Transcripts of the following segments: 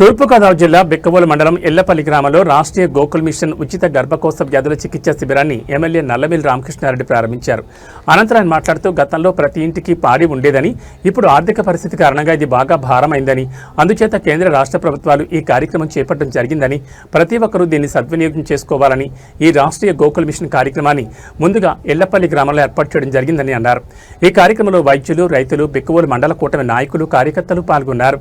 తూర్పుగోదావరి జిల్లా బిక్కవోలు మండలం ఎల్లపల్లి గ్రామంలో రాష్ట్రీయ గోకుల్ మిషన్ ఉచిత గర్భకోశ వ్యాధుల చికిత్స శిబిరాన్ని ఎమ్మెల్యే నల్లమిల్లి రామకృష్ణారెడ్డి ప్రారంభించారు. అనంతరం ఆయన మాట్లాడుతూ గతంలో ప్రతి ఇంటికి పాడి ఉండేదని ఇప్పుడు ఆర్థిక పరిస్థితి కారణంగా ఇది బాగా భారమైందని అందుచేత కేంద్ర రాష్ట్ర ప్రభుత్వాలు ఈ కార్యక్రమం చేపట్టడం జరిగిందని ప్రతి ఒక్కరూ దీన్ని సద్వినియోగం చేసుకోవాలని ఈ రాష్ట్రీయ గోకుల్ మిషన్ కార్యక్రమాన్ని ముందుగా ఎల్లపల్లి గ్రామంలో ఏర్పాటు చేయడం జరిగిందని అన్నారు. ఈ కార్యక్రమంలో వైద్యులు రైతులు బిక్కవోలు మండల కూటమి నాయకులు కార్యకర్తలు పాల్గొన్నారు.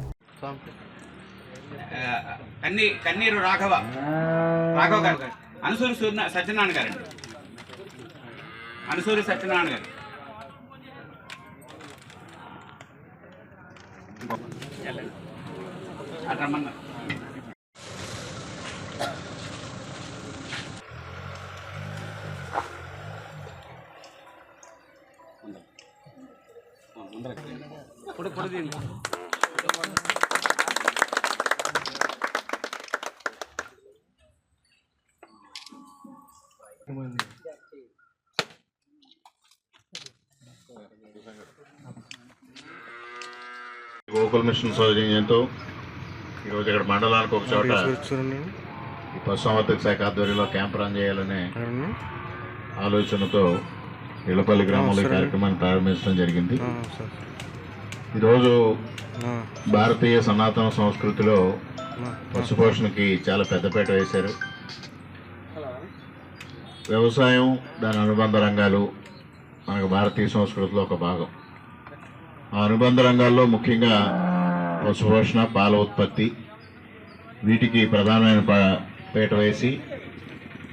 కన్నీ కన్నీరు రాఘవ రాఘవ గారు అనుసూరి సూర్య సత్యనారాయణ గారండి అనుసూరి సత్యనారాయణ గారు అటు రమ్మన్నారు ఇప్పుడు ఇప్పుడు దీన్ని గోకుల్ మిషన్ సౌజన్యంతో ఈరోజు ఇక్కడ మండలానికి ఒక చోట ఈ పశుసంవర్ధక శాఖ ఆధ్వర్యంలో క్యాంప్ రన్ చేయాలనే ఆలోచనతో ఇళ్ళపల్లి గ్రామంలో ఈ కార్యక్రమాన్ని ప్రారంభించడం జరిగింది. ఈరోజు భారతీయ సనాతన సంస్కృతిలో పశుపోషణకి చాలా పెద్దపీట వేశారు. వ్యవసాయం దాని అనుబంధ రంగాలు మనకు భారతీయ సంస్కృతిలో ఒక భాగం. ఆ అనుబంధ రంగాల్లో ముఖ్యంగా పశుపోషణ పాల ఉత్పత్తి వీటికి ప్రధానమైన ప- పీట వేసి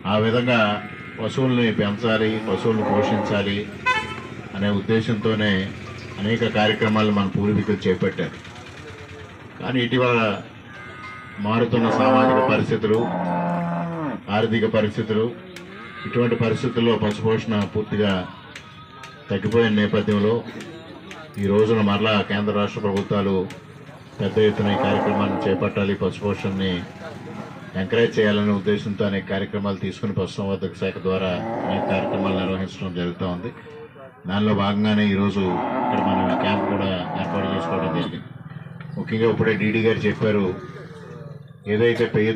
ఆ విధంగా పశువుల్ని పెంచాలి పశువులను పోషించాలి అనే ఉద్దేశంతోనే అనేక కార్యక్రమాలు మన పూర్వీకులు చేపట్టారు. కానీ ఇటీవల మారుతున్న సామాజిక పరిస్థితులు ఆర్థిక పరిస్థితులు ఇటువంటి పరిస్థితుల్లో పశుపోషణ పూర్తిగా తగ్గిపోయిన నేపథ్యంలో ఈ రోజున మరలా కేంద్ర రాష్ట్ర ప్రభుత్వాలు పెద్ద ఎత్తున ఈ కార్యక్రమాన్ని చేపట్టాలి పశుపోషణని ఎంకరేజ్ చేయాలనే ఉద్దేశంతో అనేక కార్యక్రమాలు తీసుకుని పశుసంవర్ధక శాఖ ద్వారా అనేక కార్యక్రమాలు నిర్వహించడం జరుగుతూ ఉంది. దానిలో భాగంగానే ఈరోజు ఇక్కడ మనం క్యాంప్ కూడా ఏర్పాటు చేసుకోవడం జరిగింది. ముఖ్యంగా ఇప్పుడే డీడీ గారు చెప్పారు ఏదైతే పేదో